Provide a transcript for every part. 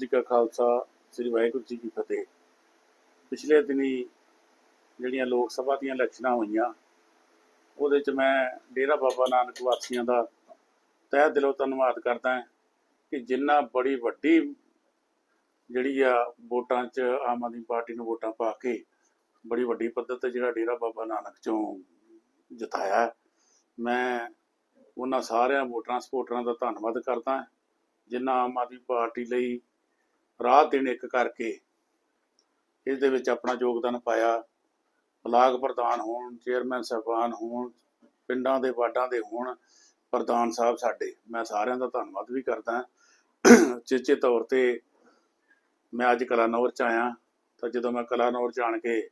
ਜੀ ਕਾ ਖਾਲਸਾ, ਸ੍ਰੀ ਵਾਹਿਗੁਰੂ ਜੀ ਕੀ ਫਤਿਹ। ਪਿਛਲੇ ਦਿਨੀ ਜਿਹੜੀਆਂ ਲੋਕ ਸਭਾ ਦੀਆਂ ਇਲੈਕਸ਼ਨਾਂ ਹੋਈਆਂ, ਉਹਦੇ ਚ ਮੈਂ ਡੇਰਾ ਬਾਬਾ ਨਾਨਕ ਵਾਸੀਆਂ ਦਾ ਤਹਿ ਦਿਲੋਂ ਧੰਨਵਾਦ ਕਰਦਾ ਹਾਂ ਕਿ ਜਿੰਨਾ ਬੜੀ ਵੱਡੀ ਜਿਹੜੀ ਆ ਵੋਟਾਂ 'ਚ ਆਮ ਆਦਮੀ ਪਾਰਟੀ ਨੂੰ ਵੋਟਾਂ ਪਾ ਕੇ ਬੜੀ ਵੱਡੀ ਪੱਧਰ ਤੇ ਜਿਹੜਾ ਡੇਰਾ ਬਾਬਾ ਨਾਨਕ ਚੋਂ ਜਿਤਾਇਆ ਮੈਂ ਉਹਨਾਂ ਸਾਰਿਆਂ ਵੋਟਰਾਂ ਸਪੋਰਟਰਾਂ ਦਾ ਧੰਨਵਾਦ ਕਰਦਾ ਹਾਂ ਜਿਨ੍ਹਾਂ ਆਮ ਆਦਮੀ ਪਾਰਟੀ ਲਈ ਰਾਤ ਦਿਨ ਇੱਕ ਕਰਕੇ ਇਸ ਦੇ ਵਿੱਚ ਆਪਣਾ ਯੋਗਦਾਨ ਪਾਇਆ। ਬਲਾਕ ਪ੍ਰਧਾਨ ਹੋਣ ਚੇਅਰਮੈਨ ਸਾਹਿਬਾਨ ਹੋਣ, ਪਿੰਡਾਂ ਦੇ ਵਾਰਡਾਂ ਦੇ ਹੋਣ, ਪ੍ਰਧਾਨ ਸਾਹਿਬ ਸਾਡੇ। ਮੈਂ ਸਾਰਿਆਂ ਦਾ ਧੰਨਵਾਦ ਵੀ ਕਰਦਾ ਚੇਚੇ ਤੌਰ ਤੇ ਮੈਂ ਅੱਜ ਕਲਾਨੌਰ ਚ ਆਇਆ। ਤਾਂ ਜਦੋਂ ਮੈਂ ਕਲਾਨੌਰ ਚ ਆਣ ਕੇ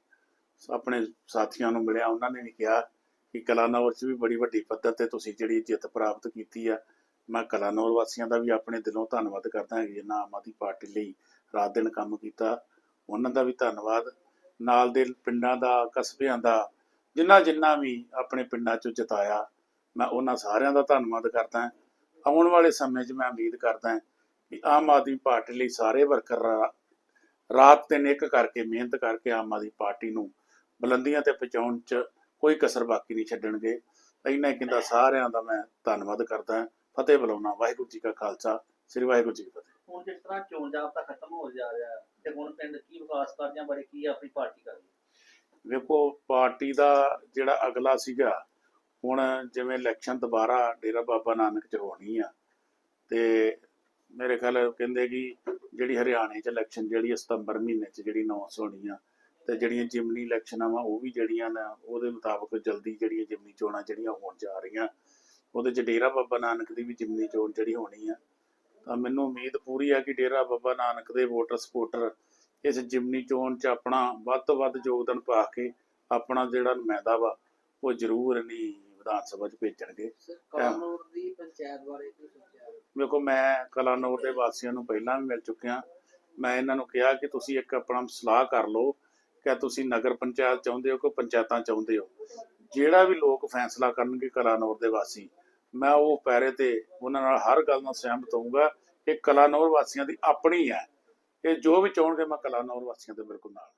ਆਪਣੇ ਸਾਥੀਆਂ ਨੂੰ ਮਿਲਿਆ, ਉਹਨਾਂ ਨੇ ਵੀ ਕਿਹਾ ਕਿ ਕਲਾਨੌਰ ਚ ਵੀ ਬੜੀ ਵੱਡੀ ਪੱਧਰ ਤੇ ਤੁਸੀਂ ਜਿਹੜੀ ਜਿੱਤ ਪ੍ਰਾਪਤ ਕੀਤੀ ਆ ਮੈਂ ਕਲਾਨੌਰ ਵਾਸੀਆਂ ਦਾ ਵੀ ਆਪਣੇ ਦਿਲੋਂ ਧੰਨਵਾਦ ਕਰਦਾ ਹਾਂ ਜਿਨ੍ਹਾਂ ਆਮ ਆਦਮੀ ਪਾਰਟੀ ਲਈ ਰਾਤ ਦਿਨ ਕੰਮ ਕੀਤਾ। ਉਹਨਾਂ ਦਾ ਵੀ ਧੰਨਵਾਦ। ਨਾਲ ਦੇ ਪਿੰਡਾਂ ਦਾ, ਕਸਬਿਆਂ ਦਾ ਜਿਨ੍ਹਾਂ ਜਿਨ੍ਹਾਂ ਵੀ ਆਪਣੇ ਪਿੰਡਾਂ 'ਚੋਂ ਜਿਤਾਇਆ, ਮੈਂ ਉਹਨਾਂ ਸਾਰਿਆਂ ਦਾ ਧੰਨਵਾਦ ਕਰਦਾ ਹਾਂ। ਆਉਣ ਵਾਲੇ ਸਮੇਂ 'ਚ ਮੈਂ ਉਮੀਦ ਕਰਦਾ ਹਾਂ ਕਿ ਆਮ ਆਦਮੀ ਪਾਰਟੀ ਲਈ ਸਾਰੇ ਵਰਕਰ ਰਾਤ ਦਿਨ ਇੱਕ ਕਰਕੇ ਮਿਹਨਤ ਕਰਕੇ ਆਮ ਆਦਮੀ ਪਾਰਟੀ ਨੂੰ ਬੁਲੰਦੀਆਂ ਤੇ ਪਹੁੰਚਾਉਣ 'ਚ ਕੋਈ ਕਸਰ ਬਾਕੀ ਨਹੀਂ ਛੱਡਣਗੇ। ਇੰਨਾ ਕਹਿੰਦਾ, ਸਾਰਿਆਂ ਦਾ ਮੈਂ ਧੰਨਵਾਦ ਕਰਦਾ ਹਾਂ। ਫਤਿਹ ਬੁਲਾਉਣਾ ਵਾਹਿਗੁਰੂ ਜੀ ਕਾ ਖਾਲਸਾ ਸ੍ਰੀ ਵਾਹਿਗੁਰੂ ਜੀ ਕੀ ਫਤਿਹ। ਹੁਣ ਜਿਸ ਤਰ੍ਹਾਂ ਚੋਣ ਜਾਬਤਾ ਖਤਮ ਹੋ ਜਾ ਰਿਹਾ ਹੈ, ਤੇ ਹੁਣ ਪਿੰਡ ਕੀ ਵਿਕਾਸ ਕਾਰਜਾਂ ਬਾਰੇ ਕੀ ਆਪਣੀ ਪਾਰਟੀ ਕਰ ਰਹੀ ਵੇਖੋ ਪਾਰਟੀ ਦਾ ਜਿਹੜਾ ਅਗਲਾ ਸੀਗਾ ਹੁਣ ਜਿਵੇਂ ਇਲੈਕਸ਼ਨ ਦੁਬਾਰਾ ਡੇਰਾ ਬਾਬਾ ਨਾਨਕ ਚ ਹੋਣੀ ਆ ਤੇ ਮੇਰੇ ਖਿਆਲ ਕਹਿੰਦੇ ਕਿ ਜਿਹੜੀ ਹਰਿਆਣੇ ਚ ਇਲੈਕਸ਼ਨ ਜਿਹੜੀ ਸਤੰਬਰ ਮਹੀਨੇ ਚ ਜਿਹੜੀ ਅਨਾਉਂਸ ਹੋਣੀ ਆ ਤੇ ਜਿਹੜੀਆਂ ਜਿਮਨੀ ਇਲੈਕਸ਼ਨਾਂ ਵਾ ਉਹ ਵੀ ਜਿਹੜੀਆਂ ਨੇ ਉਹਦੇ ਮੁਤਾਬਕ ਜਲਦੀ ਜਿਹੜੀਆਂ ਜਿਮਨੀ ਚੋਣਾਂ ਜਿਹੜੀਆਂ ਹੋਣ ਜਾ ਰਹੀਆਂ ਉਹਦੇ ਚ ਡੇਰਾ ਬਾਬਾ ਨਾਨਕ ਦੀ ਵੀ ਜਿਮਨੀ ਚੋਣ ਜਿਹੜੀ ਹੋਣੀ ਆ ਤਾਂ ਮੈਨੂੰ ਉਮੀਦ ਪੂਰੀ ਆ ਕਿ ਡੇਰਾ ਬਾਬਾ ਨਾਨਕ ਦੇ ਵੋਟਰ ਸਪੋਰਟਰ ਇਸ ਜਿਮਨੀ ਚੋਣ 'ਚ ਆਪਣਾ ਵੱਧ ਤੋਂ ਵੱਧ ਯੋਗਦਾਨ ਪਾ ਕੇ ਆਪਣਾ ਜਿਹੜਾ ਨੁਮਾਇੰਦਾ ਵਾ ਉਹ ਜ਼ਰੂਰ ਨਹੀਂ ਵਿਧਾਨ ਸਭਾ 'ਚ ਭੇਜਣਗੇ। ਕਾਨੂੰਨ ਦੀ ਪੰਚਾਇਤ ਬਾਰੇ ਕੀ ਸੋਚਿਆ? ਵੇਖੋ ਮੈਂ ਕਲਾਨੌਰ ਦੇ ਵਾਸੀਆਂ ਨੂੰ ਪਹਿਲਾਂ ਵੀ ਮਿਲ ਚੁੱਕਿਆ। ਮੈਂ ਇਹਨਾਂ ਨੂੰ ਕਿਹਾ ਕਿ ਤੁਸੀਂ ਇੱਕ ਆਪਣਾ ਸਲਾਹ ਕਰ ਲਓ ਕਿ ਤੁਸੀਂ ਨਗਰ ਪੰਚਾਇਤ ਚਾਹੁੰਦੇ ਹੋ ਕਿ ਪੰਚਾਇਤਾਂ ਚਾਹੁੰਦੇ ਹੋ? ਜਿਹੜਾ ਵੀ ਲੋਕ ਫੈਸਲਾ ਕਰਨਗੇ ਕਲਾਨੌਰ ਦੇ ਵਾਸੀ, ਮੈਂ ਉਹ ਪੈਰੇ ਤੇ ਉਹਨਾਂ ਨਾਲ ਹਰ ਗੱਲ ਨਾਲ ਸਹਿਮਤ ਹੋਊਗਾ ਕਿ ਕਲਾਨੌਰ ਵਾਸੀਆਂ ਦੀ ਆਪਣੀ ਹੈ। ਕਿ ਜੋ ਵੀ ਚਾਹਣਗੇ ਮੈਂ ਕਲਾਨੌਰ ਵਾਸੀਆਂ ਦੇ ਬਿਲਕੁਲ ਨਾਲ।